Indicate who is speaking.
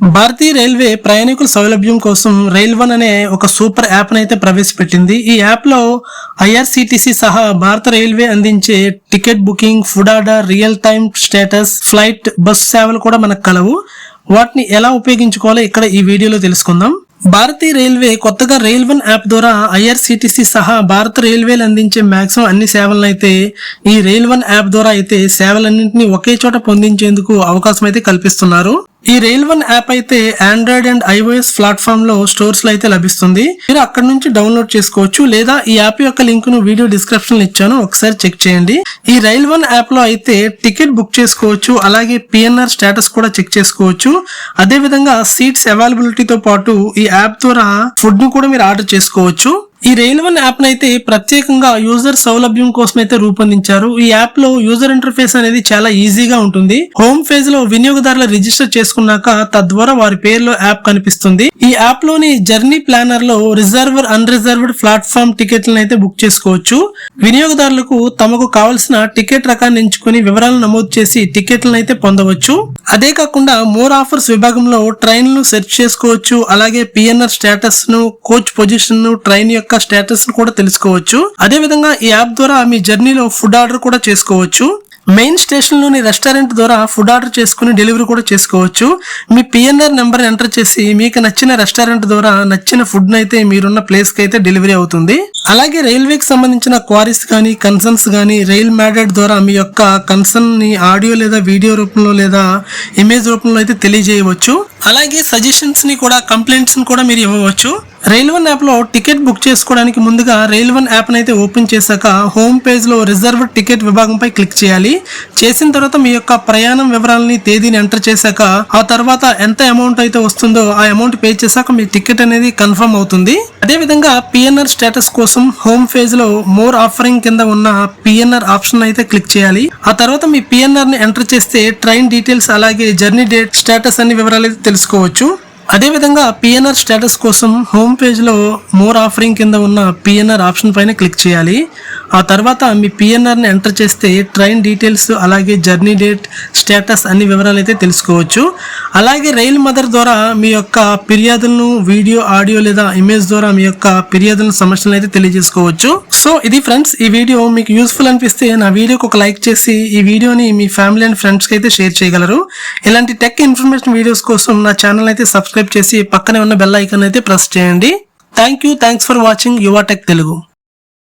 Speaker 1: భారతీయ railway ప్రయాణికుల సౌలభ్యం కోసం రైల్ వన్ అనే ఒక సూపర్ యాప్ను అయితే ప్రవేశపెట్టింది. ఈ యాప్లో ఐఆర్సీటీసీ ఐఆర్సిటిసి సహా భారత రైల్వే అందించే ticket booking food order real time status flight bus సేవలు కూడా మనకు కలవు. వాటిని ఎలా ఉపయోగించుకోవాలో ఇక్కడ ఈ వీడియోలో తెలుసుకుందాం. భారతీయ రైల్వే కొత్తగా రైల్ వన్ యాప్ ద్వారా ఐఆర్సిటిసి సహా భారత రైల్వేలు అందించే మ్యాక్సిమం అన్ని సేవలను అయితే ఈ రైల్ వన్ యాప్ ద్వారా అయితే సేవలన్నింటినీ ఒకే చోట పొందించేందుకు అవకాశం అయితే కల్పిస్తున్నారు. ఈ రైల్ వన్ యాప్ అయితే ఆండ్రాయిడ్ అండ్ ఐఓఎస్ ప్లాట్ఫామ్లో స్టోర్స్లో అయితే లభిస్తుంది. మీరు అక్కడ నుంచి డౌన్లోడ్ చేసుకోవచ్చు లేదా ఈ యాప్ యొక్క లింక్ను వీడియో డిస్క్రిప్షన్లో ఇచ్చాను. ఒకసారి చెక్ చేయండి. ఈ రైల్ వన్ యాప్లో అయితే టికెట్ బుక్ చేసుకోవచ్చు. అలాగే పిఎన్ఆర్ స్టేటస్ కూడా చెక్ చేసుకోవచ్చు. అదే విధంగా సీట్స్ అవైలబిలిటీతో పాటు ఈ యాప్ ద్వారా ఫుడ్ను కూడా మీరు ఆర్డర్ చేసుకోవచ్చు. ఈ రైల్వన్ వన్ యాప్ అయితే ప్రత్యేకంగా యూజర్ సౌలభ్యం కోసం అయితే రూపొందించారు. ఈ యాప్లో యూజర్ ఇంటర్ఫేస్ అనేది చాలా ఈజీగా ఉంటుంది. హోమ్ పేజ్లో వినియోగదారుల రిజిస్టర్ చేసుకున్నాక తద్వారా వారి పేరులో యాప్ కనిపిస్తుంది. ఈ యాప్లోని జర్నీ ప్లానర్లో రిజర్వర్ అన్ రిజర్వ్డ్ ప్లాట్ఫామ్ టికెట్లను అయితే బుక్ చేసుకోవచ్చు. వినియోగదారులకు తమకు కావలసిన టికెట్ రకాన్ని ఎంచుకుని వివరాలు నమోదు చేసి టికెట్లను అయితే పొందవచ్చు. అదే కాకుండా మోర్ ఆఫర్స్ విభాగంలో ట్రైన్లు సెర్చ్ చేసుకోవచ్చు. అలాగే పిఎన్ఆర్ స్టేటస్ను కోచ్ పొజిషన్ను ట్రైన్ యొక్క స్టేటస్ కూడా తెలుసుకోవచ్చు. అదే విధంగా ఈ యాప్ ద్వారా మీ జర్నీలో ఫుడ్ ఆర్డర్ కూడా చేసుకోవచ్చు. మెయిన్ స్టేషన్లోని రెస్టారెంట్ ద్వారా ఫుడ్ ఆర్డర్ చేసుకుని డెలివరీ కూడా చేసుకోవచ్చు. మీ పిఎన్ఆర్ నెంబర్ ఎంటర్ చేసి మీకు నచ్చిన రెస్టారెంట్ ద్వారా నచ్చిన ఫుడ్ అయితే మీరున్న ప్లేస్కి అయితే డెలివరీ అవుతుంది. అలాగే రైల్వేకి సంబంధించిన క్వారీస్ కానీ కన్సర్న్స్ కానీ రైల్ మ్యాడెడ్ ద్వారా మీ యొక్క కన్సర్న్ని ఆడియో లేదా వీడియో రూపంలో లేదా ఇమేజ్ రూపంలో అయితే తెలియజేయవచ్చు. అలాగే సజెషన్స్ని కూడా కంప్లైంట్స్ని కూడా మీరు ఇవ్వవచ్చు. రైల్వన్ యాప్లో టికెట్ బుక్ చేసుకోవడానికి ముందుగా రైల్వన్ యాప్ని అయితే ఓపెన్ చేశాక హోమ్ పేజ్లో రిజర్వ్ టికెట్ విభాగంపై క్లిక్ చేయాలి. చేసిన తర్వాత మీ యొక్క ప్రయాణం వివరాలని తేదీని ఎంటర్ చేశాక ఆ తర్వాత ఎంత అమౌంట్ అయితే వస్తుందో ఆ అమౌంట్ పే చేశాక మీ టికెట్ అనేది కన్ఫర్మ్ అవుతుంది. అదే విధంగా పిఎన్ఆర్ స్టేటస్ కోసం హోమ్ పేజ్లో మోర్ ఆఫరింగ్ కింద ఉన్న పిఎన్ఆర్ ఆప్షన్ అయితే క్లిక్ చేయాలి. ఆ తర్వాత మీ పిఎన్ఆర్ని ఎంటర్ చేస్తే ట్రైన్ డీటెయిల్స్ అలాగే జర్నీ డేట్ స్టేటస్ అన్ని వివరాలు అయితే తెలుసుకోవచ్చు. అదేవిధంగా పిఎన్ఆర్ స్టేటస్ కోసం హోమ్ పేజ్లో మోర్ ఆఫరింగ్ కింద ఉన్న పిఎన్ఆర్ ఆప్షన్ పైన క్లిక్ చేయాలి. ఆ తర్వాత మీ పిఎన్ఆర్ని ఎంటర్ చేస్తే ట్రైన్ డీటెయిల్స్ అలాగే జర్నీ డేట్ స్టేటస్ అన్ని వివరాలు అయితే తెలుసుకోవచ్చు. అలాగే రైల్ మదర్ ద్వారా మీ యొక్క ఫిర్యాదులను వీడియో ఆడియో లేదా ఇమేజ్ ద్వారా మీ యొక్క ఫిర్యాదులను సమస్యలను అయితే తెలియజేసుకోవచ్చు. సో ఇది ఫ్రెండ్స్ ఈ వీడియో మీకు యూస్ఫుల్ అనిపిస్తే నా వీడియోకి ఒక లైక్ చేసి ఈ వీడియోని మీ ఫ్యామిలీ అండ్ ఫ్రెండ్స్కి అయితే షేర్ చేయగలరు. ఇలాంటి టెక్ ఇన్ఫర్మేషన్ వీడియోస్ కోసం నా ఛానల్ అయితే సబ్స్క్రైబ్ చేసి పక్కనే ఉన్న బెల్ ఐకాన్ అయితే ప్రెస్ చేయండి. Thank you thanks for watching Yuva tech Telugu.